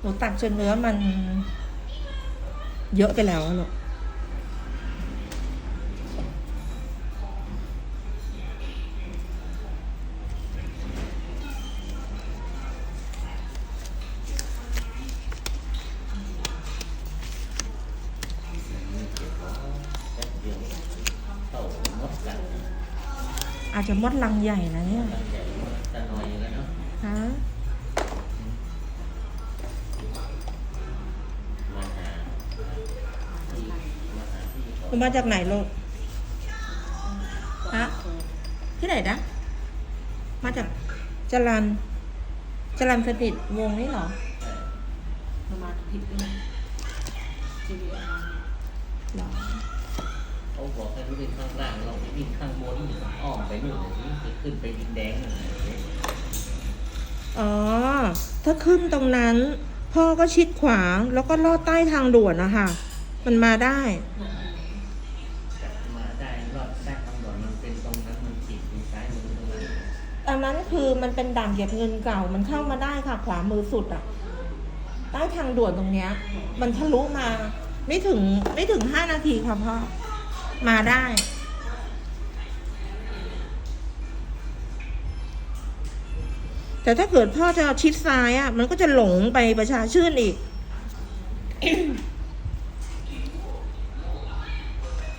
หนูตักจนเนื้อมัน เยอะไปแล้วอะลูกเข้ามดกันอาจจะมดลังใหญ่นะเนี่ย หาที่หนูมาจากไหนลูกฮะที่ไหนนะ มาจากจรันจรันสถิตวงนี่เหรอประมาณผิดด้วยนะทีวีอาร์เหรอเขาบอกให้วิ่งข้างล่างเราไปวิ่งข้างบนอ้อมไปนู่นนี่จะขึ้นไปดินแดงนั่นแหละอ๋อ ถ้าขึ้นตรงนั้น พ่อก็ชิดขวาแล้วก็ลอดใต้ทางด่วนนะคะมันมาได้ อันนั้นคือมันเป็นด่านเก็บเงินเก่า มันเข้ามาได้ค่ะ ขวามือสุดอะใต้ทางด่วนตรงเนี้ย มันทะลุมา ไม่ถึงไม่ถึงห้านาทีค่ะพ่อ มาได้แต่ถ้าเกิดพ่อจะชิดซ้ายอะ มันก็จะหลงไปประชาชื่นอีก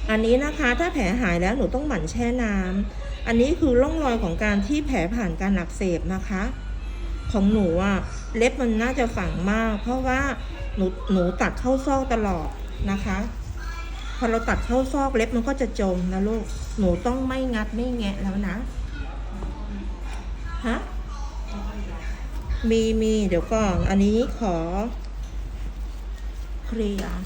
อันนี้นะคะถ้าแผลหายแล้วหนูต้องหมั่นแช่น้ำอันนี้คือร่องรอยของการที่แผลผ่านการอักเสบนะคะ ของหนูอะเล็บมันน่าจะฝังมาก เพราะว่าหนูหนูตัดเข้าซอกตลอดนะคะพอเราตัดเข้าซอกเล็บมันก็จะจมนะลูก หนูต้องไม่งัดไม่แงะแล้วนะ ฮะ มีมีเดี๋ยวก่อน อันนี้ขอเคลียร์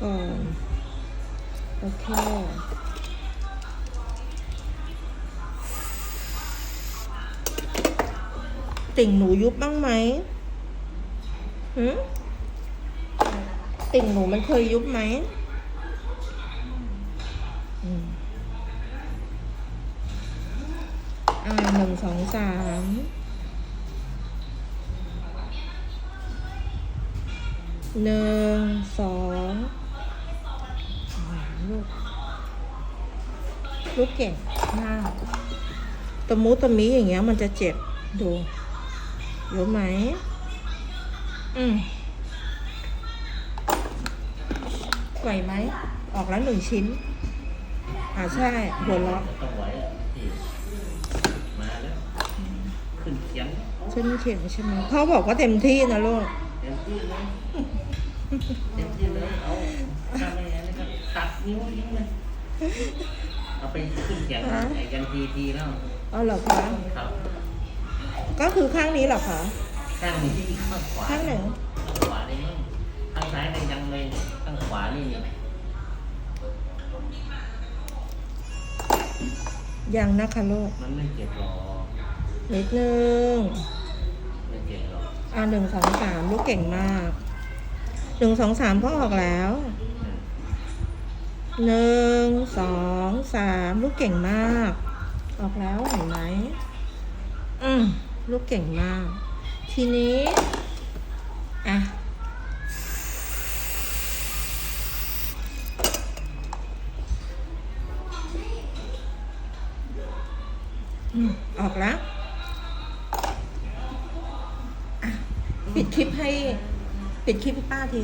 ก่อน โอเคติ่งหนูยุบบ้างไหมหืมติ่งหนูมันเคยยุบไหมอ่าหนึ่งสองสามหนึ่งสอง ลูกลูกเก่งมากตะมูตะมีอย่างเงี้ย มันจะเจ็บดูรู้ไหม อืมไหวไหม ออกแล้วหนึ่งชิ้น อ่าใช่ หัวล็อกต้องไหวอะมาแล้วขึ้นเขียงขึ้นเขียงใช่ไหมพ่อบอกว่าเต็มที่นะลูกเต็มที่เลย เต็มที่เลยเอาทำยังไงนะครับตัดนิ้วทิ้งเลยเอาไปขึ้นเขียงไอ้กันทีทีแล้วเอาเหรอคะครับก็คือข้างนี้เหรอคะข้างนี้ข้างขวาข้างไหนข้างขวานี่มั้งข้างซ้ายนี่ยังเลยข้างขวานี่เนี่ยังนะคะลูกมันไม่เจ็บหรอกนิดนึงไม่เจ็บหรอกอ่าหนึ่งสองสามลูกเก่งมาก หนึ่งสองสามก็ออกแล้วหนึ่งสองสามลูกเก่งมาก ออกแล้วเห็นไหมอืมลูกเก่งมาก ทีนี้อะออกแล้ว ปิดคลิปให้ ปิดคลิปพี่ป้าที